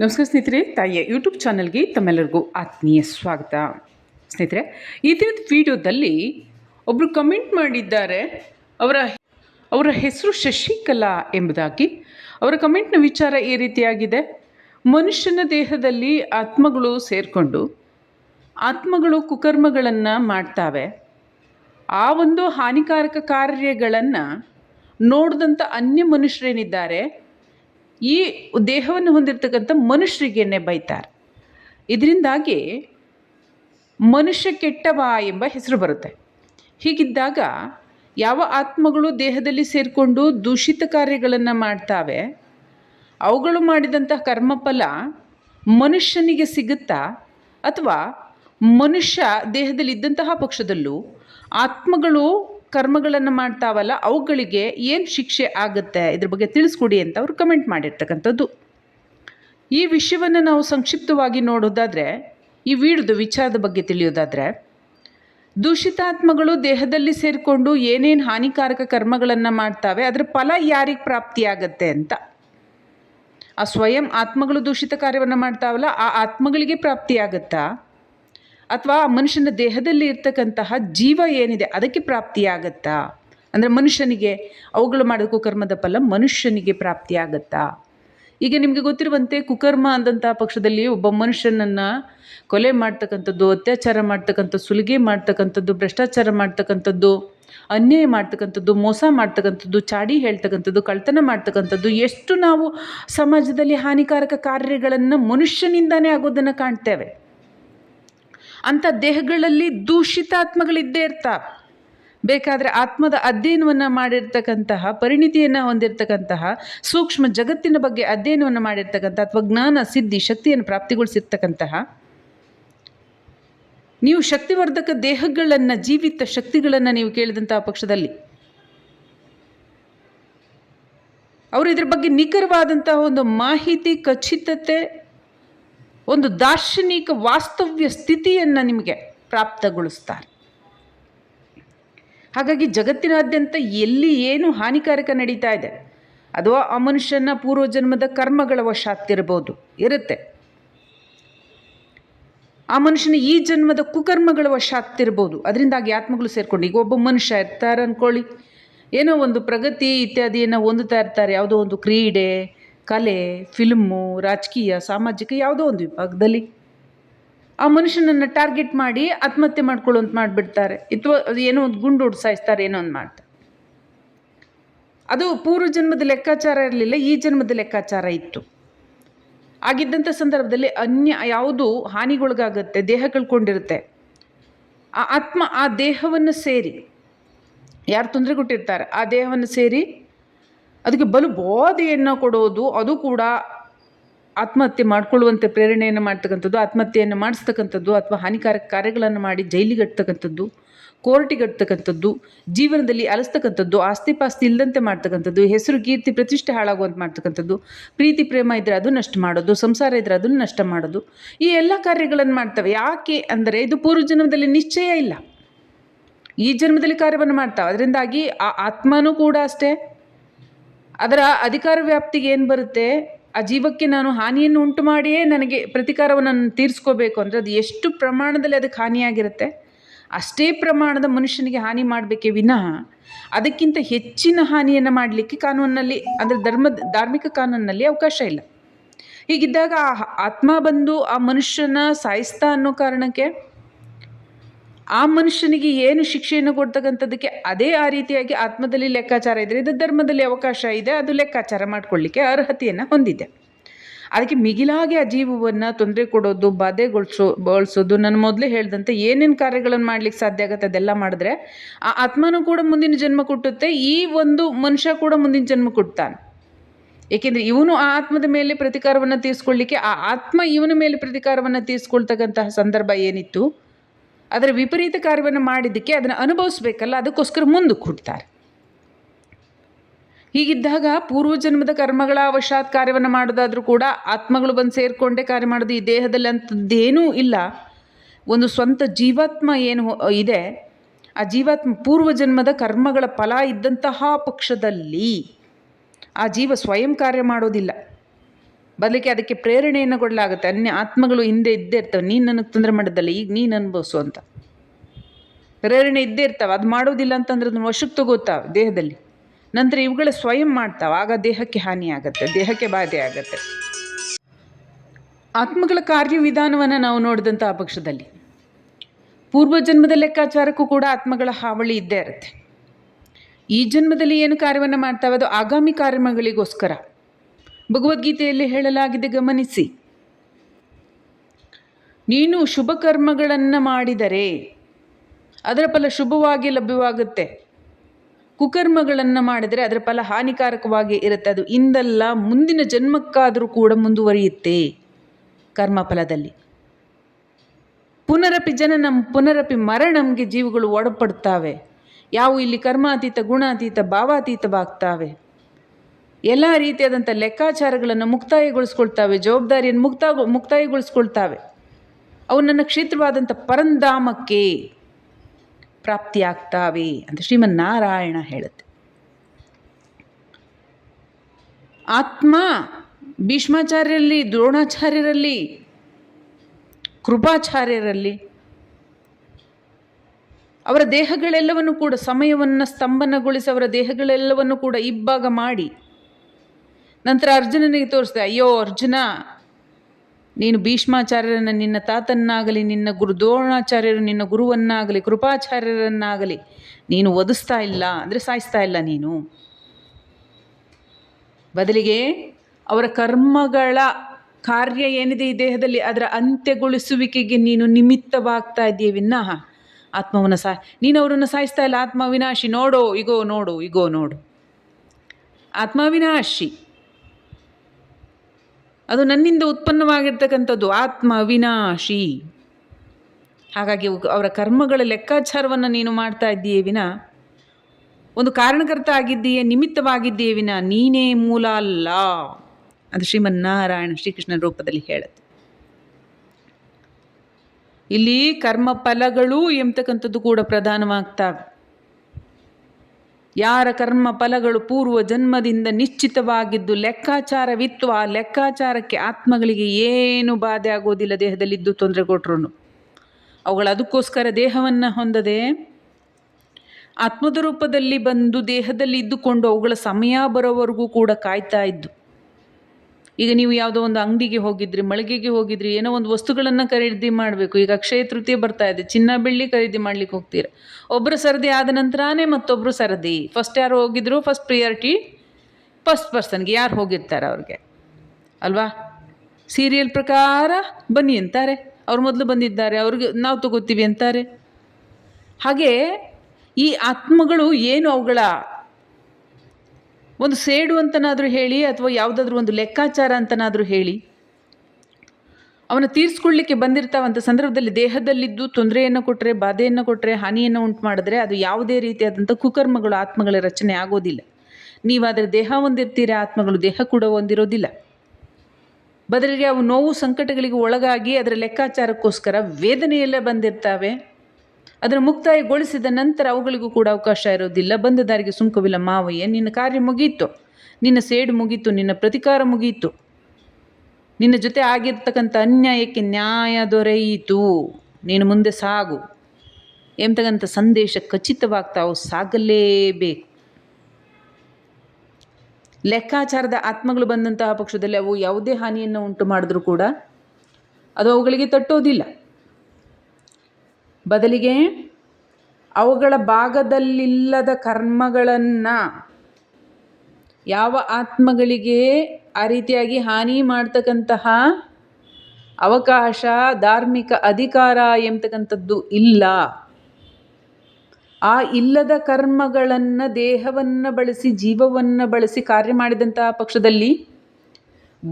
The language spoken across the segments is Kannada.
ನಮಸ್ಕಾರ ಸ್ನೇಹಿತರೆ, ತಾಯಿಯ ಯೂಟ್ಯೂಬ್ ಚಾನಲ್ಗೆ ತಮ್ಮೆಲ್ಲರಿಗೂ ಆತ್ಮೀಯ ಸ್ವಾಗತ. ಸ್ನೇಹಿತರೆ, ಈ ದಿನದ ವಿಡಿಯೋದಲ್ಲಿ ಒಬ್ಬರು ಕಮೆಂಟ್ ಮಾಡಿದ್ದಾರೆ. ಅವರ ಅವರ ಹೆಸರು ಶಶಿಕಲಾ ಎಂಬುದಾಗಿ. ಅವರ ಕಮೆಂಟ್ನ ವಿಚಾರ ಈ ರೀತಿಯಾಗಿದೆ. ಮನುಷ್ಯನ ದೇಹದಲ್ಲಿ ಆತ್ಮಗಳು ಸೇರಿಕೊಂಡು ಆತ್ಮಗಳು ಕುಕರ್ಮಗಳನ್ನು ಮಾಡ್ತಾವೆ. ಆ ಒಂದು ಹಾನಿಕಾರಕ ಕಾರ್ಯಗಳನ್ನು ನೋಡಿದಂಥ ಅನ್ಯ ಮನುಷ್ಯರೇನಿದ್ದಾರೆ. ಈ ದೇಹವನ್ನು ಹೊಂದಿರತಕ್ಕಂಥ ಮನುಷ್ಯರಿಗೇನೆ ಬೈತಾರೆ. ಇದರಿಂದಾಗಿ ಮನುಷ್ಯ ಕೆಟ್ಟವ ಎಂಬ ಹೆಸರು ಬರುತ್ತೆ. ಹೀಗಿದ್ದಾಗ ಯಾವ ಆತ್ಮಗಳು ದೇಹದಲ್ಲಿ ಸೇರಿಕೊಂಡು ದೂಷಿತ ಕಾರ್ಯಗಳನ್ನು ಮಾಡ್ತಾವೆ, ಅವುಗಳು ಮಾಡಿದಂತಹ ಕರ್ಮಫಲ ಮನುಷ್ಯನಿಗೆ ಸಿಗುತ್ತಾ ಅಥವಾ ಮನುಷ್ಯ ದೇಹದಲ್ಲಿ ಇದ್ದಂತಹ ಪಕ್ಷದಲ್ಲೂ ಆತ್ಮಗಳು ಕರ್ಮಗಳನ್ನು ಮಾಡ್ತಾವಲ್ಲ, ಅವುಗಳಿಗೆ ಏನು ಶಿಕ್ಷೆ ಆಗುತ್ತೆ? ಇದ್ರ ಬಗ್ಗೆ ತಿಳಿಸ್ಕೊಡಿ ಅಂತ ಅವರು ಕಮೆಂಟ್ ಮಾಡಿರ್ತಕ್ಕಂಥದ್ದು. ಈ ವಿಷಯವನ್ನು ನಾವು ಸಂಕ್ಷಿಪ್ತವಾಗಿ ನೋಡೋದಾದರೆ, ಈ ವಿಡಿಯೋದ ವಿಚಾರದ ಬಗ್ಗೆ ತಿಳಿಯೋದಾದರೆ, ದೂಷಿತಾತ್ಮಗಳು ದೇಹದಲ್ಲಿ ಸೇರಿಕೊಂಡು ಏನೇನು ಹಾನಿಕಾರಕ ಕರ್ಮಗಳನ್ನು ಮಾಡ್ತಾವೆ, ಅದರ ಫಲ ಯಾರಿಗೆ ಪ್ರಾಪ್ತಿಯಾಗತ್ತೆ ಅಂತ. ಆ ಸ್ವಯಂ ಆತ್ಮಗಳು ದೂಷಿತ ಕಾರ್ಯವನ್ನು ಮಾಡ್ತಾವಲ್ಲ, ಆ ಆತ್ಮಗಳಿಗೆ ಪ್ರಾಪ್ತಿಯಾಗತ್ತಾ? ಅಥವಾ ಮನುಷ್ಯನ ದೇಹದಲ್ಲಿ ಇರ್ತಕ್ಕಂತಹ ಜೀವ ಏನಿದೆ, ಅದಕ್ಕೆ ಪ್ರಾಪ್ತಿಯಾಗತ್ತಾ? ಅಂದರೆ ಮನುಷ್ಯನಿಗೆ, ಅವುಗಳು ಮಾಡಿದ ಕುಕರ್ಮದ ಫಲ ಮನುಷ್ಯನಿಗೆ ಪ್ರಾಪ್ತಿಯಾಗತ್ತಾ? ಈಗ ನಿಮಗೆ ಗೊತ್ತಿರುವಂತೆ ಕುಕರ್ಮ ಅಂದಂಥ ಪಕ್ಷದಲ್ಲಿ ಒಬ್ಬ ಮನುಷ್ಯನನ್ನು ಕೊಲೆ ಮಾಡ್ತಕ್ಕಂಥದ್ದು, ಅತ್ಯಾಚಾರ ಮಾಡ್ತಕ್ಕಂಥ, ಸುಲಿಗೆ ಮಾಡ್ತಕ್ಕಂಥದ್ದು, ಭ್ರಷ್ಟಾಚಾರ ಮಾಡ್ತಕ್ಕಂಥದ್ದು, ಅನ್ಯಾಯ ಮಾಡ್ತಕ್ಕಂಥದ್ದು, ಮೋಸ ಮಾಡ್ತಕ್ಕಂಥದ್ದು, ಚಾಡಿ ಹೇಳ್ತಕ್ಕಂಥದ್ದು ಕಳ್ತನ ಮಾಡ್ತಕ್ಕಂಥದ್ದು, ಎಷ್ಟು ನಾವು ಸಮಾಜದಲ್ಲಿ ಹಾನಿಕಾರಕ ಕಾರ್ಯಗಳನ್ನು ಮನುಷ್ಯನಿಂದಾನೇ ಆಗೋದನ್ನು ಕಾಣ್ತೇವೆ. ಅಂಥ ದೇಹಗಳಲ್ಲಿ ದೂಷಿತಾತ್ಮಗಳಿದ್ದೇ ಇರ್ತಾವೆ ಬೇಕಾದರೆ ಆತ್ಮದ ಅಧ್ಯಯನವನ್ನು ಮಾಡಿರ್ತಕ್ಕಂತಹ, ಪರಿಣಿತಿಯನ್ನು ಹೊಂದಿರತಕ್ಕಂತಹ, ಸೂಕ್ಷ್ಮ ಜಗತ್ತಿನ ಬಗ್ಗೆ ಅಧ್ಯಯನವನ್ನು ಮಾಡಿರ್ತಕ್ಕಂಥ ಅಥವಾ ಜ್ಞಾನ, ಸಿದ್ಧಿ, ಶಕ್ತಿಯನ್ನು ಪ್ರಾಪ್ತಿಗೊಳಿಸಿರ್ತಕ್ಕಂತಹ, ನೀವು ಶಕ್ತಿವರ್ಧಕ ದೇಹಗಳನ್ನು, ಜೀವಿತ ಶಕ್ತಿಗಳನ್ನು ನೀವು ಕೇಳಿದಂತಹ ಪಕ್ಷದಲ್ಲಿ, ಅವರು ಇದ್ರ ಬಗ್ಗೆ ನಿಖರವಾದಂತಹ ಒಂದು ಮಾಹಿತಿ, ಖಚಿತತೆ ಒಂದು ದಾರ್ಶನಿಕ ವಾಸ್ತವ್ಯ ಸ್ಥಿತಿಯನ್ನು ನಿಮಗೆ ಪ್ರಾಪ್ತಗೊಳಿಸ್ತಾರೆ. ಹಾಗಾಗಿ ಜಗತ್ತಿನಾದ್ಯಂತ ಎಲ್ಲಿ ಏನು ಹಾನಿಕಾರಕ ನಡೀತಾ ಇದೆ ಅಥವಾ ಆ ಮನುಷ್ಯನ ಪೂರ್ವಜನ್ಮದ ಕರ್ಮಗಳ ವಶಾತ್ತಿರ್ಬೋದು ಇರುತ್ತೆ. ಆ ಮನುಷ್ಯನ ಈ ಜನ್ಮದ ಕುಕರ್ಮಗಳ ವಶಾತ್ತಿರ್ಬೋದು ಅದರಿಂದಾಗಿ ಆತ್ಮಗಳು ಸೇರಿಕೊಂಡು, ಈಗ ಒಬ್ಬ ಮನುಷ್ಯ ಇರ್ತಾರೆ ಅಂದ್ಕೊಳ್ಳಿ ಏನೋ ಒಂದು ಪ್ರಗತಿ ಇತ್ಯಾದಿಯನ್ನು ಹೊಂದುತ್ತಾ ಇರ್ತಾರೆ, ಯಾವುದೋ ಒಂದು ಕ್ರೀಡೆ ಕಲೆ, ಫಿಲ್ಮು, ರಾಜಕೀಯ, ಸಾಮಾಜಿಕ ಯಾವುದೋ ಒಂದು ವಿಭಾಗದಲ್ಲಿ. ಆ ಮನುಷ್ಯನನ್ನು ಟಾರ್ಗೆಟ್ ಮಾಡಿ ಆತ್ಮಹತ್ಯೆ ಮಾಡ್ಕೊಳ್ಳೋಂತ ಮಾಡಿಬಿಡ್ತಾರೆ. ಅಥವಾ ಏನೋ ಒಂದು ಗುಂಡು ಸಾಯಿಸ್ತಾರೆ ಏನೋ ಒಂದು ಮಾಡ್ತಾರೆ. ಅದು ಪೂರ್ವ ಜನ್ಮದ ಲೆಕ್ಕಾಚಾರ ಇರಲಿಲ್ಲ, ಈ ಜನ್ಮದ ಲೆಕ್ಕಾಚಾರ ಇತ್ತು. ಆಗಿದ್ದಂಥ ಸಂದರ್ಭದಲ್ಲಿ ಅನ್ಯ ಯಾವುದು ಹಾನಿಗೊಳಗಾಗುತ್ತೆ, ದೇಹ ಕಳ್ಕೊಂಡಿರುತ್ತೆ. ಆ ಆತ್ಮ ಆ ದೇಹವನ್ನು ಸೇರಿ, ಯಾರು ತೊಂದರೆ ಕೊಟ್ಟಿರ್ತಾರೆ, ಆ ದೇಹವನ್ನು ಸೇರಿ ಅದಕ್ಕೆ ಬಲು ಬೋಧೆಯನ್ನು ಕೊಡೋದು, ಅದು ಕೂಡ ಆತ್ಮಹತ್ಯೆ ಮಾಡಿಕೊಳ್ಳುವಂಥ ಪ್ರೇರಣೆಯನ್ನು ಮಾಡ್ತಕ್ಕಂಥದ್ದು, ಆತ್ಮಹತ್ಯೆಯನ್ನು ಮಾಡಿಸ್ತಕ್ಕಂಥದ್ದು, ಅಥವಾ ಹಾನಿಕಾರಕ ಕಾರ್ಯಗಳನ್ನು ಮಾಡಿ ಜೈಲಿಗಟ್ಟತಕ್ಕಂಥದ್ದು ಕೋರ್ಟಿಗಟ್ಟತಕ್ಕಂಥದ್ದು ಜೀವನದಲ್ಲಿ ಅಲಸ್ತಕ್ಕಂಥದ್ದು ಆಸ್ತಿ ಪಾಸ್ತಿ ಇಲ್ಲದಂತೆ ಮಾಡ್ತಕ್ಕಂಥದ್ದು, ಹೆಸರು ಕೀರ್ತಿ ಪ್ರತಿಷ್ಠೆ ಹಾಳಾಗುವಂತೆ ಮಾಡ್ತಕ್ಕಂಥದ್ದು, ಪ್ರೀತಿ ಪ್ರೇಮ ಇದ್ದರೆ ಅದು ನಷ್ಟ ಮಾಡೋದು, ಸಂಸಾರ ಇದ್ದರೆ ಅದನ್ನು ನಷ್ಟ ಮಾಡೋದು, ಈ ಎಲ್ಲ ಕಾರ್ಯಗಳನ್ನು ಮಾಡ್ತವೆ. ಯಾಕೆ ಅಂದರೆ ಇದು ಪೂರ್ವ ಜನ್ಮದಲ್ಲಿ ನಿಶ್ಚಯ ಇಲ್ಲ. ಈ ಜನ್ಮದಲ್ಲಿ ಕಾರ್ಯವನ್ನು ಮಾಡ್ತಾವೆ. ಅದರಿಂದಾಗಿ ಆ ಆತ್ಮನೂ ಕೂಡ ಅಷ್ಟೇ. ಅದರ ಅಧಿಕಾರ ವ್ಯಾಪ್ತಿಗೆ ಏನು ಬರುತ್ತೆ? ಆ ಜೀವಕ್ಕೆ ನಾನು ಹಾನಿಯನ್ನು ಉಂಟು ಮಾಡಿಯೇ ನನಗೆ ಪ್ರತಿಕಾರವನ್ನು ನಾನು ತೀರಿಸ್ಕೋಬೇಕು ಅಂದರೆ ಅದು ಎಷ್ಟು ಪ್ರಮಾಣದಲ್ಲಿ ಅದಕ್ಕೆ ಹಾನಿಯಾಗಿರುತ್ತೆ? ಅಷ್ಟೇ ಪ್ರಮಾಣದ ಮನುಷ್ಯನಿಗೆ ಹಾನಿ ಮಾಡಬೇಕೇ ವಿನಃ ಅದಕ್ಕಿಂತ ಹೆಚ್ಚಿನ ಹಾನಿಯನ್ನು ಮಾಡಲಿಕ್ಕೆ ಕಾನೂನಿನಲ್ಲಿ ಅಂದರೆ ಧರ್ಮ, ಧಾರ್ಮಿಕ ಕಾನೂನಿನಲ್ಲಿ ಅವಕಾಶ ಇಲ್ಲ. ಹೀಗಿದ್ದಾಗ ಆ ಆತ್ಮ ಬಂದು ಆ ಮನುಷ್ಯನ ಸಾಯಿಸ್ತಾ ಅನ್ನೋ ಕಾರಣಕ್ಕೆ ಆ ಮನುಷ್ಯನಿಗೆ ಏನು ಶಿಕ್ಷೆಯನ್ನು ಕೊಡ್ತಕ್ಕಂಥದ್ದಕ್ಕೆ ಅದೇ ಆ ರೀತಿಯಾಗಿ ಆತ್ಮದಲ್ಲಿ ಲೆಕ್ಕಾಚಾರ ಇದ್ದರೆ ಇದು ಧರ್ಮದಲ್ಲಿ ಅವಕಾಶ ಇದೆ, ಅದು ಲೆಕ್ಕಾಚಾರ ಮಾಡಿಕೊಳ್ಳಿಕ್ಕೆ ಅರ್ಹತೆಯನ್ನು ಹೊಂದಿದೆ. ಅದಕ್ಕೆ ಮಿಗಿಲಾಗಿ ಆ ಜೀವವನ್ನು ತೊಂದರೆ ಕೊಡೋದು, ಬಾಧೆಗೊಳಿಸೋ, ಬಳಸೋದು, ನಾನು ಮೊದಲೇ ಹೇಳಿದಂತೆ ಏನೇನು ಕಾರ್ಯಗಳನ್ನು ಮಾಡ್ಲಿಕ್ಕೆ ಸಾಧ್ಯ ಆಗುತ್ತೆ ಅದೆಲ್ಲ ಮಾಡಿದ್ರೆ ಆ ಆತ್ಮನೂ ಕೂಡ ಮುಂದಿನ ಜನ್ಮ ಕೊಟ್ಟುತ್ತೆ, ಈ ಒಂದು ಮನುಷ್ಯ ಕೂಡ ಮುಂದಿನ ಜನ್ಮ ಕೊಡ್ತಾನೆ. ಏಕೆಂದರೆ ಇವನು ಆ ಆತ್ಮದ ಮೇಲೆ ಪ್ರತಿಕಾರವನ್ನು ತೀರಿಸ್ಕೊಳ್ಳಿಕ್ಕೆ, ಆ ಆತ್ಮ ಇವನ ಮೇಲೆ ಪ್ರತಿಕಾರವನ್ನು ತೀರಿಸ್ಕೊಳ್ತಕ್ಕಂತಹ ಸಂದರ್ಭ ಏನಿತ್ತು? ಅದರ ವಿಪರೀತ ಕಾರ್ಯವನ್ನು ಮಾಡಿದ್ದಕ್ಕೆ ಅದನ್ನು ಅನುಭವಿಸ್ಬೇಕಲ್ಲ, ಅದಕ್ಕೋಸ್ಕರ ಮುಂದಕ್ಕೆ ಹುಡ್ತಾರೆ ಹೀಗಿದ್ದಾಗ ಪೂರ್ವಜನ್ಮದ ಕರ್ಮಗಳ ವಶಾತ್ ಕಾರ್ಯವನ್ನು ಮಾಡೋದಾದರೂ ಕೂಡ ಆತ್ಮಗಳು ಬಂದು ಸೇರಿಕೊಂಡೇ ಕಾರ್ಯ ಮಾಡೋದು ಈ ದೇಹದಲ್ಲಿ ಅಂಥದ್ದೇನೂ ಇಲ್ಲ. ಒಂದು ಸ್ವಂತ ಜೀವಾತ್ಮ ಏನು ಇದೆ, ಆ ಜೀವಾತ್ಮ ಪೂರ್ವಜನ್ಮದ ಕರ್ಮಗಳ ಫಲ ಇದ್ದಂತಹ ಪಕ್ಷದಲ್ಲಿ ಆ ಜೀವ ಸ್ವಯಂ ಕಾರ್ಯ ಮಾಡೋದಿಲ್ಲ. ಬದಲಿಗೆ ಅದಕ್ಕೆ ಪ್ರೇರಣೆಯನ್ನು ಕೊಡಲಾಗುತ್ತೆ. ಅನ್ಯ ಆತ್ಮಗಳು ಹಿಂದೆ ಇದ್ದೇ ಇರ್ತವೆ. ನೀನು ನನಗೆ ತೊಂದರೆ ಮಾಡಿದ್ದಲ್ಲ, ಈಗ ನೀನು ಅನುಭವಿಸು ಅಂತ. ಪ್ರೇರಣೆ ಇದ್ದೇ ಇರ್ತಾವೆ. ಅದು ಮಾಡೋದಿಲ್ಲ ಅಂತಂದ್ರೆ ಅದನ್ನು ವಶಕ್ಕೆ ತಗೋತಾವೆ ದೇಹದಲ್ಲಿ. ನಂತರ ಇವುಗಳ ಸ್ವಯಂ ಮಾಡ್ತಾವೆ. ಆಗ ದೇಹಕ್ಕೆ ಹಾನಿ ಆಗುತ್ತೆ, ದೇಹಕ್ಕೆ ಬಾಧೆ ಆಗುತ್ತೆ. ಆತ್ಮಗಳ ಕಾರ್ಯವಿಧಾನವನ್ನು ನಾವು ನೋಡಿದಂಥ ಆ ಪಕ್ಷದಲ್ಲಿ. ಪೂರ್ವ ಜನ್ಮದ ಲೆಕ್ಕಾಚಾರಕ್ಕೂ ಕೂಡ ಆತ್ಮಗಳ ಹಾವಳಿ ಇದ್ದೇ ಇರುತ್ತೆ. ಈ ಜನ್ಮದಲ್ಲಿ ಏನು ಕಾರ್ಯವನ್ನು ಮಾಡ್ತಾವೆ? ಅದು ಆಗಾಮಿ ಕಾರ್ಯಗಳಿಗೋಸ್ಕರ ಭಗವದ್ಗೀತೆಯಲ್ಲಿ ಹೇಳಲಾಗಿದೆ, ಗಮನಿಸಿ. ನೀನು ಶುಭ ಕರ್ಮಗಳನ್ನು ಮಾಡಿದರೆ ಅದರ ಫಲ ಶುಭವಾಗಿ ಲಭ್ಯವಾಗುತ್ತೆ. ಕುಕರ್ಮಗಳನ್ನು ಮಾಡಿದರೆ ಅದರ ಫಲ ಹಾನಿಕಾರಕವಾಗಿ ಇರುತ್ತೆ. ಅದು ಇಂದಲ್ಲ, ಮುಂದಿನ ಜನ್ಮಕ್ಕಾದರೂ ಕೂಡ ಮುಂದುವರಿಯುತ್ತೆ ಕರ್ಮಫಲದಲ್ಲಿ. ಪುನರಪಿ ಜನನಂ, ಪುನರಪಿ ಮರಣಂಗೆ ಜೀವಗಳು ಒಳಪಡ್ತಾವೆ ಯಾವು ಇಲ್ಲಿ ಕರ್ಮಾತೀತ, ಗುಣಾತೀತ, ಭಾವಾತೀತವಾಗ್ತಾವೆ. ಎಲ್ಲ ರೀತಿಯಾದಂಥ ಲೆಕ್ಕಾಚಾರಗಳನ್ನು ಮುಕ್ತಾಯಗೊಳಿಸ್ಕೊಳ್ತಾವೆ, ಜವಾಬ್ದಾರಿಯನ್ನು ಮುಕ್ತಾಯ ಮುಕ್ತಾಯಗೊಳಿಸ್ಕೊಳ್ತಾವೆ. ಅವು ನನ್ನ ಕ್ಷೇತ್ರವಾದಂಥ ಪರಂಧಾಮಕ್ಕೆ ಪ್ರಾಪ್ತಿಯಾಗ್ತಾವೆ ಅಂತ ಶ್ರೀಮನ್ನಾರಾಯಣ ಹೇಳುತ್ತೆ. ಆತ್ಮ ಭೀಷ್ಮಾಚಾರ್ಯರಲ್ಲಿ, ದ್ರೋಣಾಚಾರ್ಯರಲ್ಲಿ, ಕೃಪಾಚಾರ್ಯರಲ್ಲಿ, ಅವರ ದೇಹಗಳೆಲ್ಲವನ್ನು ಕೂಡ ಸಮಯವನ್ನು ಸ್ತಂಭನಗೊಳಿಸಿ ಅವರ ದೇಹಗಳೆಲ್ಲವನ್ನು ಕೂಡ ಇಬ್ಬಾಗ ಮಾಡಿ ನಂತರ ಅರ್ಜುನನಿಗೆ ತೋರಿಸ್ದೆ, ಅಯ್ಯೋ ಅರ್ಜುನ, ನೀನು ಭೀಷ್ಮಾಚಾರ್ಯರನ್ನು ನಿನ್ನ ತಾತನ್ನಾಗಲಿ, ನಿನ್ನ ಗುರು ದ್ರೋಣಾಚಾರ್ಯರು ನಿನ್ನ ಗುರುವನ್ನಾಗಲಿ, ಕೃಪಾಚಾರ್ಯರನ್ನಾಗಲಿ ನೀನು ಒದಿಸ್ತಾ ಇಲ್ಲ ಅಂದರೆ ಸಾಯಿಸ್ತಾ ಇಲ್ಲ ನೀನು. ಬದಲಿಗೆ ಅವರ ಕರ್ಮಗಳ ಕಾರ್ಯ ಏನಿದೆ ಈ ದೇಹದಲ್ಲಿ ಅದರ ಅಂತ್ಯಗೊಳಿಸುವಿಕೆಗೆ ನೀನು ನಿಮಿತ್ತವಾಗ್ತಾ ಇದೆಯೇ ವಿನ್ನಹ ಆತ್ಮವನ್ನು ಸಾ, ನೀನು ಅವರನ್ನು ಸಾಯಿಸ್ತಾ ಇಲ್ಲ, ಆತ್ಮವಿನಾಶಿ, ನೋಡೋ, ಇಗೋ, ನೋಡು ಇಗೋ, ನೋಡು. ಆತ್ಮ ವಿನಾಶಿ ಅದು ನನ್ನಿಂದ ಉತ್ಪನ್ನವಾಗಿರ್ತಕ್ಕಂಥದ್ದು, ಆತ್ಮ ವಿನಾಶಿ. ಹಾಗಾಗಿ ಅವು- ಅವರ ಕರ್ಮಗಳ ಲೆಕ್ಕಾಚಾರವನ್ನು ನೀನು ಮಾಡ್ತಾ ಇದ್ದೀಯೇ ವಿನ, ಒಂದು ಕಾರಣಕರ್ತ ಆಗಿದ್ದೀಯೇ, ನಿಮಿತ್ತವಾಗಿದ್ದೀಯೇ ವಿನ, ನೀನೇ ಮೂಲ ಅಲ್ಲ ಅದು ಶ್ರೀಮನ್ನಾರಾಯಣ ಶ್ರೀಕೃಷ್ಣ ರೂಪದಲ್ಲಿ ಹೇಳುತ್ತೆ. ಇಲ್ಲಿ ಕರ್ಮ ಫಲಗಳು ಎಂಬತಕ್ಕಂಥದ್ದು ಕೂಡ ಪ್ರಧಾನವಾಗ್ತವೆ. ಯಾರ ಕರ್ಮ ಫಲಗಳು ಪೂರ್ವ ಜನ್ಮದಿಂದ ನಿಶ್ಚಿತವಾಗಿದ್ದು ಲೆಕ್ಕಾಚಾರವಿತ್ತು, ಆ ಲೆಕ್ಕಾಚಾರಕ್ಕೆ ಆತ್ಮಗಳಿಗೆ ಏನು ಬಾಧೆ ಆಗೋದಿಲ್ಲ, ದೇಹದಲ್ಲಿದ್ದು ತೊಂದರೆ ಕೊಟ್ಟರು ಅವುಗಳು ಅದಕ್ಕೋಸ್ಕರ ದೇಹವನ್ನು ಹೊಂದದೆ, ಆತ್ಮದ ರೂಪದಲ್ಲಿ ಬಂದು ದೇಹದಲ್ಲಿ ಇದ್ದುಕೊಂಡು ಅವುಗಳ ಸಮಯ ಬರೋವರೆಗೂ ಕೂಡ ಕಾಯ್ತಾ ಇದ್ದು. ಈಗ ನೀವು ಯಾವುದೋ ಒಂದು ಅಂಗಡಿಗೆ ಹೋಗಿದ್ರಿ, ಮಳಿಗೆಗೆ ಹೋಗಿದ್ರಿ, ಏನೋ ಒಂದು ವಸ್ತುಗಳನ್ನು ಖರೀದಿ ಮಾಡಬೇಕು. ಈಗ ಅಕ್ಷಯ ತೃತೀಯ ಬರ್ತಾ ಇದೆ, ಚಿನ್ನ ಬೆಳ್ಳಿ ಖರೀದಿ ಮಾಡ್ಲಿಕ್ಕೆ ಹೋಗ್ತೀರ? ಒಬ್ಬರು ಸರದಿ ಆದ ನಂತರನೇ ಮತ್ತೊಬ್ಬರು ಸರದಿ. ಫಸ್ಟ್ ಯಾರು ಹೋಗಿದ್ರು? ಫಸ್ಟ್ ಪ್ರಿಯಾರಿಟಿ ಫಸ್ಟ್ ಪರ್ಸನ್ಗೆ ಯಾರು ಹೋಗಿರ್ತಾರೆ ಅವ್ರಿಗೆ? ಅಲ್ವಾ? ಸೀರಿಯಲ್ ಪ್ರಕಾರ ಬನ್ನಿ ಅಂತಾರೆ. ಅವ್ರು ಮೊದಲು ಬಂದಿದ್ದಾರೆ, ಅವ್ರಿಗೆ ನಾವು ತಗೋತೀವಿ ಅಂತಾರೆ. ಹಾಗೆ ಈ ಆತ್ಮಗಳು ಏನು ಅವುಗಳ ಒಂದು ಸೇಡು ಅಂತನಾದರೂ ಹೇಳಿ ಅಥವಾ ಯಾವುದಾದ್ರೂ ಒಂದು ಲೆಕ್ಕಾಚಾರ ಅಂತನಾದರೂ ಹೇಳಿ, ಅವನ ತೀರಿಸ್ಕೊಳ್ಳಿಕ್ಕೆ ಬಂದಿರ್ತಾವಂಥ ಸಂದರ್ಭದಲ್ಲಿ ದೇಹದಲ್ಲಿದ್ದು ತೊಂದರೆಯನ್ನು ಕೊಟ್ಟರೆ ಬಾಧೆಯನ್ನು ಕೊಟ್ಟರೆ ಹಾನಿಯನ್ನು ಉಂಟು ಮಾಡಿದ್ರೆ ಅದು ಯಾವುದೇ ರೀತಿಯಾದಂಥ ಕುಕರ್ಮಗಳು, ಆತ್ಮಗಳ ರಚನೆ ಆಗೋದಿಲ್ಲ. ನೀವಾದರೆ ದೇಹ ಹೊಂದಿರ್ತೀರ, ಆತ್ಮಗಳು ದೇಹ ಕೂಡ ಹೊಂದಿರೋದಿಲ್ಲ. ಬದಲಿಗೆ ಅವು ನೋವು ಸಂಕಟಗಳಿಗೆ ಒಳಗಾಗಿ ಅದರ ಲೆಕ್ಕಾಚಾರಕ್ಕೋಸ್ಕರ ವೇದನೆಯೆಲ್ಲ ಬಂದಿರ್ತಾವೆ. ಅದನ್ನು ಮುಕ್ತಾಯಗೊಳಿಸಿದ ನಂತರ ಅವುಗಳಿಗೂ ಕೂಡ ಅವಕಾಶ ಇರೋದಿಲ್ಲ. ಬಂದ ದಾರಿಗೆ ಸುಂಕವಿಲ್ಲ, ಮಾವಯ್ಯ, ನಿನ್ನ ಕಾರ್ಯ ಮುಗೀತು. ನಿನ್ನ ಸೇಡು ಮುಗೀತು, ನಿನ್ನ ಪ್ರತಿಕಾರ ಮುಗೀತು. ನಿನ್ನ ಜೊತೆ ಆಗಿರ್ತಕ್ಕಂಥ ಅನ್ಯಾಯಕ್ಕೆ ನ್ಯಾಯ ದೊರೆಯಿತು. ನೀನು ಮುಂದೆ ಸಾಗು. ಎಂಬತಕ್ಕಂಥ ಸಂದೇಶ ಖಚಿತವಾಗ್ತಾವು ಸಾಗಲೇಬೇಕು. ಲೆಕ್ಕಾಚಾರದ ಆತ್ಮಗಳು ಬಂದಂತಹ ಪಕ್ಷದಲ್ಲಿ ಅವು ಯಾವುದೇ ಹಾನಿಯನ್ನು ಉಂಟು ಮಾಡಿದ್ರೂ ಕೂಡ ಅದು ಅವುಗಳಿಗೆ ತಟ್ಟೋದಿಲ್ಲ. ಬದಲಿಗೆ ಅವುಗಳ ಭಾಗದಲ್ಲಿಲ್ಲದ ಕರ್ಮಗಳನ್ನು ಯಾವ ಆತ್ಮಗಳಿಗೆ ಆ ರೀತಿಯಾಗಿ ಹಾನಿ ಮಾಡ್ತಕ್ಕಂತಹ ಅವಕಾಶ, ಧಾರ್ಮಿಕ ಅಧಿಕಾರ ಎಂಬತಕ್ಕಂಥದ್ದು ಇಲ್ಲ. ಆ ಇಲ್ಲದ ಕರ್ಮಗಳನ್ನು, ದೇಹವನ್ನು ಬಳಸಿ, ಜೀವವನ್ನು ಬಳಸಿ ಕಾರ್ಯ ಮಾಡಿದಂತಹ ಪಕ್ಷದಲ್ಲಿ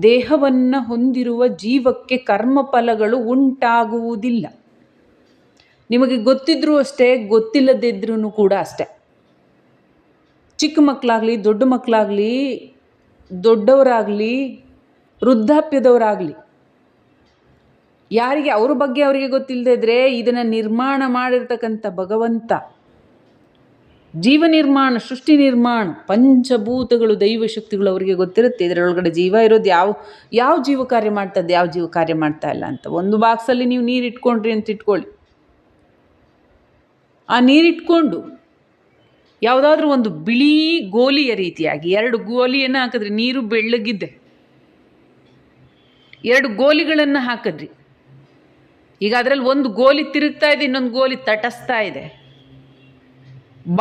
ದೇಹವನ್ನು ಹೊಂದಿರುವ ಜೀವಕ್ಕೆ ಕರ್ಮಫಲಗಳು ಉಂಟಾಗುವುದಿಲ್ಲ. ನಿಮಗೆ ಗೊತ್ತಿದ್ರೂ ಅಷ್ಟೇ ಗೊತ್ತಿಲ್ಲದಿದ್ರೂ ಕೂಡ ಅಷ್ಟೇ. ಚಿಕ್ಕ ಮಕ್ಕಳಾಗಲಿ ದೊಡ್ಡ ಮಕ್ಕಳಾಗಲಿ ದೊಡ್ಡವರಾಗಲಿ, ವೃದ್ಧಾಪ್ಯದವರಾಗಲಿ, ಯಾರಿಗೆ ಅವ್ರ ಬಗ್ಗೆ ಅವರಿಗೆ ಗೊತ್ತಿಲ್ಲದೆ ಇದ್ದರೆ ಇದನ್ನು ನಿರ್ಮಾಣ ಮಾಡಿರ್ತಕ್ಕಂಥ ಭಗವಂತ, ಜೀವ ನಿರ್ಮಾಣ, ಸೃಷ್ಟಿ ನಿರ್ಮಾಣ, ಪಂಚಭೂತಗಳು, ದೈವ ಶಕ್ತಿಗಳು ಅವರಿಗೆ ಗೊತ್ತಿರುತ್ತೆ. ಇದರೊಳಗಡೆ ಜೀವ ಇರೋದು ಯಾವ ಯಾವ ಜೀವ ಕಾರ್ಯ ಮಾಡ್ತದೆ ಯಾವ ಜೀವ ಕಾರ್ಯ ಮಾಡ್ತಾ ಇಲ್ಲ ಅಂತ. ಒಂದು ಬಾಕ್ಸಲ್ಲಿ ನೀವು ನೀರು ಇಟ್ಕೊಂಡ್ರಿ ಅಂತ ಇಟ್ಕೊಳ್ಳಿ. ಆ ನೀರಿಟ್ಕೊಂಡು ಯಾವುದಾದ್ರೂ ಒಂದು ಬಿಳಿ ಗೋಲಿಯ ರೀತಿಯಾಗಿ, ಎರಡು ಗೋಲಿಯನ್ನು ಹಾಕಿದ್ರಿ, ನೀರು ಬೆಳ್ಳಗಿದ್ದೆ ಎರಡು ಗೋಲಿಗಳನ್ನು ಹಾಕಿದ್ರಿ. ಈಗ ಅದರಲ್ಲಿ ಒಂದು ಗೋಲಿ ತಿರುಗ್ತಾ ಇದೆ, ಇನ್ನೊಂದು ಗೋಲಿ ತಟಸ್ತಾ ಇದೆ.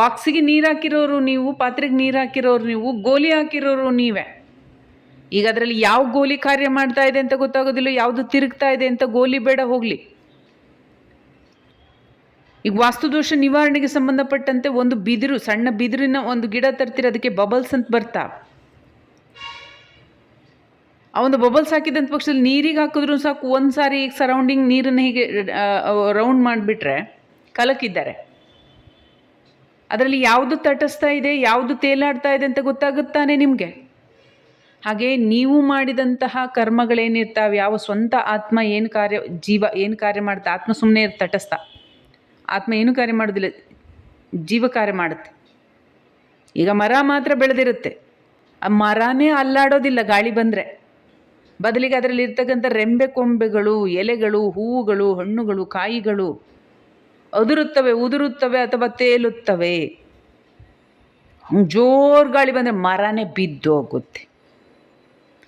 ಬಾಕ್ಸಿಗೆ ನೀರು ಹಾಕಿರೋರು ನೀವು, ಪಾತ್ರೆಗೆ ನೀರು ಹಾಕಿರೋರು ನೀವು, ಗೋಲಿ ಹಾಕಿರೋರು ನೀವೇ. ಈಗ ಅದರಲ್ಲಿ ಯಾವ ಗೋಲಿ ಕಾರ್ಯ ಮಾಡ್ತಾ ಇದೆ ಅಂತ ಗೊತ್ತಾಗೋದಿಲ್ಲ, ಯಾವುದು ತಿರುಗ್ತಾ ಇದೆ ಅಂತ ಗೋಲಿ ಬೇಡ ಹೋಗಲಿ. ಈಗ ವಾಸ್ತುದೋಷ ನಿವಾರಣೆಗೆ ಸಂಬಂಧಪಟ್ಟಂತೆ ಒಂದು ಬಿದಿರು, ಸಣ್ಣ ಬಿದಿರಿನ ಒಂದು ಗಿಡ ತರ್ತೀರ, ಅದಕ್ಕೆ ಬಬಲ್ಸ್ ಅಂತ ಬರ್ತಾ. ಆ ಒಂದು ಬಬಲ್ಸ್ ಹಾಕಿದಂಥ ಪಕ್ಷದಲ್ಲಿ ನೀರಿಗೆ ಹಾಕಿದ್ರು ಸಾಕು, ಒಂದು ಸಾರಿ ಈಗ ಸರೌಂಡಿಂಗ್ ನೀರನ್ನು ಹೀಗೆ ರೌಂಡ್ ಮಾಡಿಬಿಟ್ರೆ ಕಲಕಿದ್ದಾರೆ. ಅದರಲ್ಲಿ ಯಾವುದು ತಟಸ್ತಾ ಇದೆ, ಯಾವುದು ತೇಲಾಡ್ತಾ ಇದೆ ಅಂತ ಗೊತ್ತಾಗುತ್ತಾನೆ ನಿಮಗೆ? ಹಾಗೆ ನೀವು ಮಾಡಿದಂತಹ ಕರ್ಮಗಳೇನಿರ್ತಾವೆ, ಯಾವ ಸ್ವಂತ ಆತ್ಮ ಏನು ಕಾರ್ಯ, ಜೀವ ಏನು ಕಾರ್ಯ ಮಾಡ್ತಾ ಆತ್ಮ ಸುಮ್ಮನೆ ತಟಸ್ಥ. ಆತ್ಮ ಏನು ಕಾರ್ಯ ಮಾಡೋದಿಲ್ಲ? ಜೀವ ಕಾರ್ಯ ಮಾಡುತ್ತೆ. ಈಗ ಮರ ಮಾತ್ರ ಬೆಳೆದಿರುತ್ತೆ. ಆ ಮರನೇ ಅಲ್ಲಾಡೋದಿಲ್ಲ ಗಾಳಿ ಬಂದರೆ. ಬದಲಿಗೆ ಅದರಲ್ಲಿ ಇರ್ತಕ್ಕಂಥ ರೆಂಬೆ ಕೊಂಬೆಗಳು, ಎಲೆಗಳು, ಹೂವುಗಳು, ಹಣ್ಣುಗಳು, ಕಾಯಿಗಳು ಅದುರುತ್ತವೆ, ಉದುರುತ್ತವೆ ಅಥವಾ ತೇಲುತ್ತವೆ. ಜೋರು ಗಾಳಿ ಬಂದರೆ ಮರನೇ ಬಿದ್ದೋಗುತ್ತೆ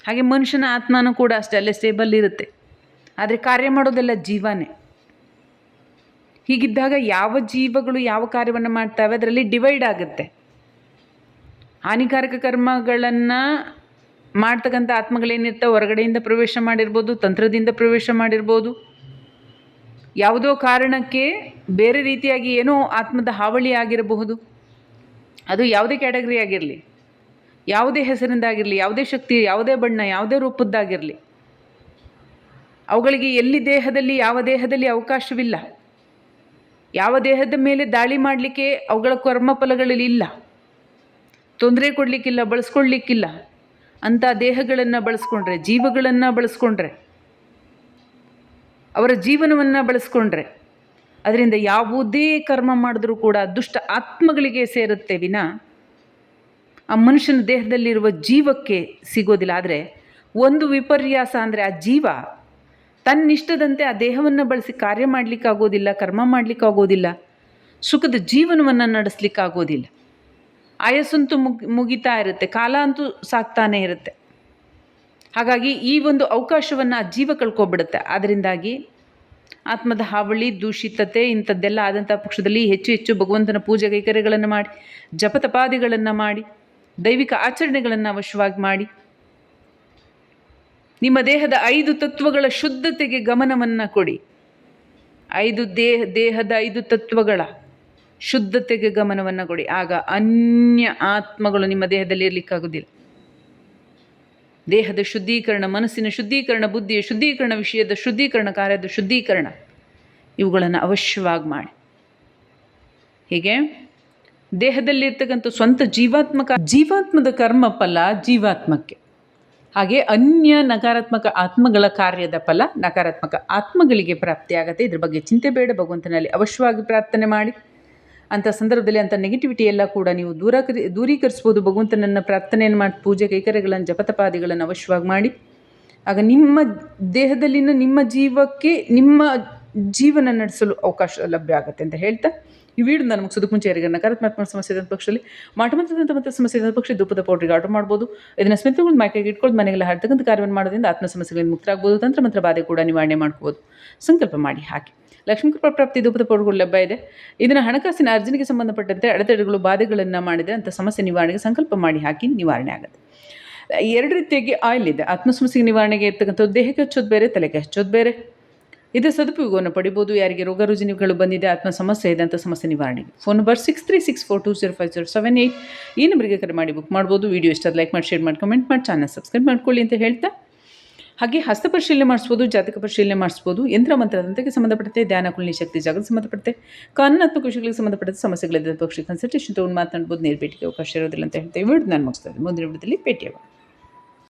ಹಾಗೆ ಮನುಷ್ಯನ ಆತ್ಮನೂ ಕೂಡ ಅಷ್ಟೇ, ಅಲ್ಲೇ ಸ್ಟೇಬಲ್ ಇರುತ್ತೆ. ಆದರೆ ಕಾರ್ಯ ಮಾಡೋದೆಲ್ಲ ಜೀವನೇ. ಹೀಗಿದ್ದಾಗ ಯಾವ ಜೀವಗಳು ಯಾವ ಕಾರ್ಯವನ್ನು ಮಾಡ್ತವೆ? ಅದರಲ್ಲಿ ಡಿವೈಡ್ ಆಗುತ್ತೆ. ಹಾನಿಕಾರಕ ಕರ್ಮಗಳನ್ನು ಮಾಡ್ತಕ್ಕಂಥ ಆತ್ಮಗಳೇನಿರ್ತವೆ? ಹೊರಗಡೆಯಿಂದ ಪ್ರವೇಶ ಮಾಡಿರ್ಬೋದು, ತಂತ್ರದಿಂದ ಪ್ರವೇಶ ಮಾಡಿರ್ಬೋದು. ಯಾವುದೋ ಕಾರಣಕ್ಕೆ ಬೇರೆ ರೀತಿಯಾಗಿ ಏನೋ ಆತ್ಮದ ಹಾವಳಿ ಆಗಿರಬಹುದು. ಅದು ಯಾವುದೇ ಕ್ಯಾಟಗರಿ ಆಗಿರಲಿ, ಯಾವುದೇ ಹೆಸರಿಂದಾಗಿರಲಿ, ಯಾವುದೇ ಶಕ್ತಿ, ಯಾವುದೇ ಬಣ್ಣ, ಯಾವುದೇ ರೂಪದ್ದಾಗಿರಲಿ, ಅವುಗಳಿಗೆ ಎಲ್ಲಿ ದೇಹದಲ್ಲಿ ಯಾವ ದೇಹದಲ್ಲಿ ಅವಕಾಶವಿಲ್ಲ. ಯಾವ ದೇಹದ ಮೇಲೆ ದಾಳಿ ಮಾಡಲಿಕ್ಕೆ ಅವುಗಳ ಕರ್ಮಫಲಗಳಲ್ಲಿ ಇಲ್ಲ. ತೊಂದರೆ ಕೊಡಲಿಕ್ಕಿಲ್ಲ, ಬಳಸ್ಕೊಳ್ಲಿಕ್ಕಿಲ್ಲ. ಅಂಥ ದೇಹಗಳನ್ನು ಬಳಸ್ಕೊಂಡ್ರೆ, ಜೀವಗಳನ್ನು ಬಳಸ್ಕೊಂಡ್ರೆ, ಅವರ ಜೀವನವನ್ನು ಬಳಸ್ಕೊಂಡ್ರೆ, ಅದರಿಂದ ಯಾವುದೇ ಕರ್ಮ ಮಾಡಿದ್ರೂ ಕೂಡ ದುಷ್ಟ ಆತ್ಮಗಳಿಗೆ ಸೇರುತ್ತೆ ವಿನ ಆ ಮನುಷ್ಯನ ದೇಹದಲ್ಲಿರುವ ಜೀವಕ್ಕೆ ಸಿಗೋದಿಲ್ಲ. ಆದರೆ ಒಂದು ವಿಪರ್ಯಾಸ ಅಂದರೆ ಆ ಜೀವ ತನ್ನಿಷ್ಟದಂತೆ ಆ ದೇಹವನ್ನು ಬಳಸಿ ಕಾರ್ಯ ಮಾಡಲಿಕ್ಕಾಗೋದಿಲ್ಲ, ಕರ್ಮ ಮಾಡಲಿಕ್ಕಾಗೋದಿಲ್ಲ, ಸುಖದ ಜೀವನವನ್ನು ನಡೆಸಲಿಕ್ಕಾಗೋದಿಲ್ಲ. ಆಯಸ್ಸಂತೂ ಮುಗ್, ಮುಗಿತಾ ಇರುತ್ತೆ, ಕಾಲ ಅಂತೂ ಸಾಕ್ತಾನೇ ಇರುತ್ತೆ. ಹಾಗಾಗಿ ಈ ಒಂದು ಅವಕಾಶವನ್ನು ಆ ಜೀವ ಕಳ್ಕೊಬಿಡುತ್ತೆ. ಅದರಿಂದಾಗಿ ಆತ್ಮದ ಹಾವಳಿ, ದೂಷಿತತೆ ಇಂಥದ್ದೆಲ್ಲ ಆದಂಥ ಪಕ್ಷದಲ್ಲಿ ಹೆಚ್ಚು ಹೆಚ್ಚು ಭಗವಂತನ ಪೂಜೆ ಕೈಕರ್ಯಗಳನ್ನು ಮಾಡಿ ಜಪತಪಾದಿಗಳನ್ನು ಮಾಡಿ, ದೈವಿಕ ಆಚರಣೆಗಳನ್ನು ಅವಶ್ಯವಾಗಿ ಮಾಡಿ ನಿಮ್ಮ ದೇಹದ ಐದು ತತ್ವಗಳ ಶುದ್ಧತೆಗೆ ಗಮನವನ್ನು ಕೊಡಿ. ಐದು ದೇಹ, ದೇಹದ ಐದು ತತ್ವಗಳ ಶುದ್ಧತೆಗೆ ಗಮನವನ್ನು ಕೊಡಿ. ಆಗ ಅನ್ಯ ಆತ್ಮಗಳು ನಿಮ್ಮ ದೇಹದಲ್ಲಿ ಇರಲಿಕ್ಕಾಗೋದಿಲ್ಲ. ದೇಹದ ಶುದ್ಧೀಕರಣ, ಮನಸ್ಸಿನ ಶುದ್ಧೀಕರಣ, ಬುದ್ಧಿಯ ಶುದ್ಧೀಕರಣ, ವಿಷಯದ ಶುದ್ಧೀಕರಣ, ಕಾರ್ಯದ ಶುದ್ಧೀಕರಣ ಇವುಗಳನ್ನು ಅವಶ್ಯವಾಗಿ ಮಾಡಿ. ಹೀಗೆ ದೇಹದಲ್ಲಿರ್ತಕ್ಕಂಥ ಸ್ವಂತ ಜೀವಾತ್ಮಕ, ಜೀವಾತ್ಮದ ಕರ್ಮ ಫಲ ಜೀವಾತ್ಮಕ್ಕೆ. ಹಾಗೆ ಅನ್ಯ ನಕಾರಾತ್ಮಕ ಆತ್ಮಗಳ ಕಾರ್ಯದ ಫಲ ನಕಾರಾತ್ಮಕ ಆತ್ಮಗಳಿಗೆ ಪ್ರಾಪ್ತಿಯಾಗತ್ತೆ. ಇದ್ರ ಬಗ್ಗೆ ಚಿಂತೆ ಬೇಡ, ಭಗವಂತನಲ್ಲಿ ಅವಶ್ಯವಾಗಿ ಪ್ರಾರ್ಥನೆ ಮಾಡಿ. ಅಂಥ ಸಂದರ್ಭದಲ್ಲಿ ಅಂಥ ನೆಗೆಟಿವಿಟಿ ಎಲ್ಲ ಕೂಡ ನೀವು ದೂರ ದೂರೀಕರಿಸ್ಬೋದು. ಭಗವಂತನನ್ನು ಪ್ರಾರ್ಥನೆಯನ್ನು ಮಾಡಿ, ಪೂಜೆ, ಕೈಕರ್ಯಗಳನ್ನು, ಜಪತಪಾದಿಗಳನ್ನು ಅವಶ್ಯವಾಗಿ ಮಾಡಿ. ಆಗ ನಿಮ್ಮ ದೇಹದಲ್ಲಿನ ನಿಮ್ಮ ಜೀವಕ್ಕೆ ನಿಮ್ಮ ಜೀವನ ನಡೆಸಲು ಅವಕಾಶ ಲಭ್ಯ ಆಗುತ್ತೆ ಅಂತ ಹೇಳ್ತಾ. ಈ ವಿಡಿಯೋ ನಾನು ಮುಗಿಸೋದಕ್ಕೆ ಮುಂಚೆ ಯಾರಿಗೆ ನಕಾರಾತ್ಮಕ ಸಮಸ್ಯೆ ಇದ್ದ ಪಕ್ಷದಲ್ಲಿ ಮಾಟಮಂತ್ರದಂಥ ಮತ್ತು ಸಮಸ್ಯೆ ಇದ್ದ ಪಕ್ಷ ದುಪ್ಪದ ಪೌಡ್ರಿಗೆ ಆರ್ಡರ್ ಮಾಡ್ಬೋದು. ಇದನ್ನು ಸ್ಮಿತಗಳು ಮೈಕೈಗೆ ಇಟ್ಕೊಂಡು ಮನೆಗೆಲ್ಲ ಹರ್ತಕ್ಕಂಥ ಕಾರ್ಯವನ್ನು ಮಾಡೋದ್ರಿಂದ ಆತ್ಮ ಸಮಸ್ಯೆಗಳಿಂದ ಮುಕ್ತರಾಗ್ಬೋದು. ತಂತ್ರ ಮಂತ್ರ ಬಾಧೆ ಕೂಡ ನಿವಾರಣೆ ಮಾಡ್ಕೋಬೋದು ಸಂಕಲ್ಪ ಮಾಡಿ, ಹಾಕಿ. ಲಕ್ಷ್ಮೀ ಕೃಪಾ ಪ್ರಾಪ್ತಿ ಧೂಪದ ಪೌಡ್ಗಳು ಲಭ್ಯ ಇದೆ. ಇದನ್ನು ಹಣಕಾಸಿನ ಅರ್ಜನೆಗೆ ಸಂಬಂಧಪಟ್ಟಂತೆ ಅಡೆತಡೆಗಳು, ಬಾಧೆಗಳನ್ನು ಮಾಡಿದರೆ ಅಂತ ಸಮಸ್ಯೆ ನಿವಾರಣೆಗೆ ಸಂಕಲ್ಪ ಮಾಡಿ, ಹಾಕಿ, ನಿವಾರಣೆ ಆಗುತ್ತೆ. ಎರಡು ರೀತಿಯಾಗಿ ಆಯಿಲ್ ಇದೆ ಆತ್ಮ ಸಮಸ್ಯೆಗೆ ನಿವಾರಣೆಗೆ ಇರ್ತಕ್ಕಂಥದ್ದು, ದೇಹಕ್ಕೆ ಹಚ್ಚೋದು ಬೇರೆ, ತಲೆಗೆ ಹಚ್ಚೋದು ಬೇರೆ. ಇದರ ಸದುಪಯೋಗವನ್ನು ಪಡಿಬೋದು. ಯಾರಿಗೆ ರೋಗ ರುಜಿನಗಳು ಬಂದಿದೆ, ಆತ್ಮ ಸಮಸ್ಯೆ ಇದೆ ಅಂತ ಸಮಸ್ಯೆ ನಿವಾರಣೆಗೆ. Phone number six three six four two zero five zero seven eight ಈ ನಂಬರಿಗೆ ಕರೆ ಮಾಡಿ ಬುಕ್ ಮಾಡ್ಬೋದು. ವೀಡಿಯೋ ಇಷ್ಟ ಲೈಕ್ ಮಾಡಿ ಶೇರ್ ಮಾಡಿ ಕಮೆಂಟ್ ಮಾಡಿ ಚಾನಲ್ ಸಬ್ಸ್ಕ್ರೈಬ್ ಮಾಡ್ಕೊಳ್ಳಿ ಅಂತ ಹೇಳ್ತಾ. ಹಾಗೆ ಹಸ್ತ ಪರಿಶೀಲನೆ ಮಾಡಿಸ್ಬೋದು, ಜಾತಕ ಪರಿಶೀಲನೆ ಮಾಡಿಸ್ಬೋದು. ಯಂತ್ರ ಮಂತ್ರದಂತೆಗೆ ಸಂಬಂಧಪಟ್ಟಂತೆ ಧ್ಯಾನ ಕುಳ್ಳಿ ಶಕ್ತಿ ಜಾಗಕ್ಕೆ ಸಂಬಂಧಪಟ್ಟಂತೆ ಕಾನೂನಾತ್ಮಕ ವಿಷಯಗಳಿಗೆ ಸಂಬಂಧಪಟ್ಟಂತೆ ಸಮಸ್ಯೆಗಳಿದ್ದ ಪಕ್ಷಿ ಕನ್ಸಲ್ಟೇಷನ್ ತೊಗೊಂಡು ಮಾತನಾಡ್ಬೋದು. ನೇರ ಭೇಟಿಗೆ ಅವಕಾಶ ಇರೋದಿಲ್ಲ ಅಂತ ಹೇಳ್ತೇವೆ ನಾನು ಮುಗಿಸ್ತೇನೆ ಮುಂದಿನ ವಿಡಿಯೋದಲ್ಲಿ ಭೇಟಿಯಾಗೋಣ.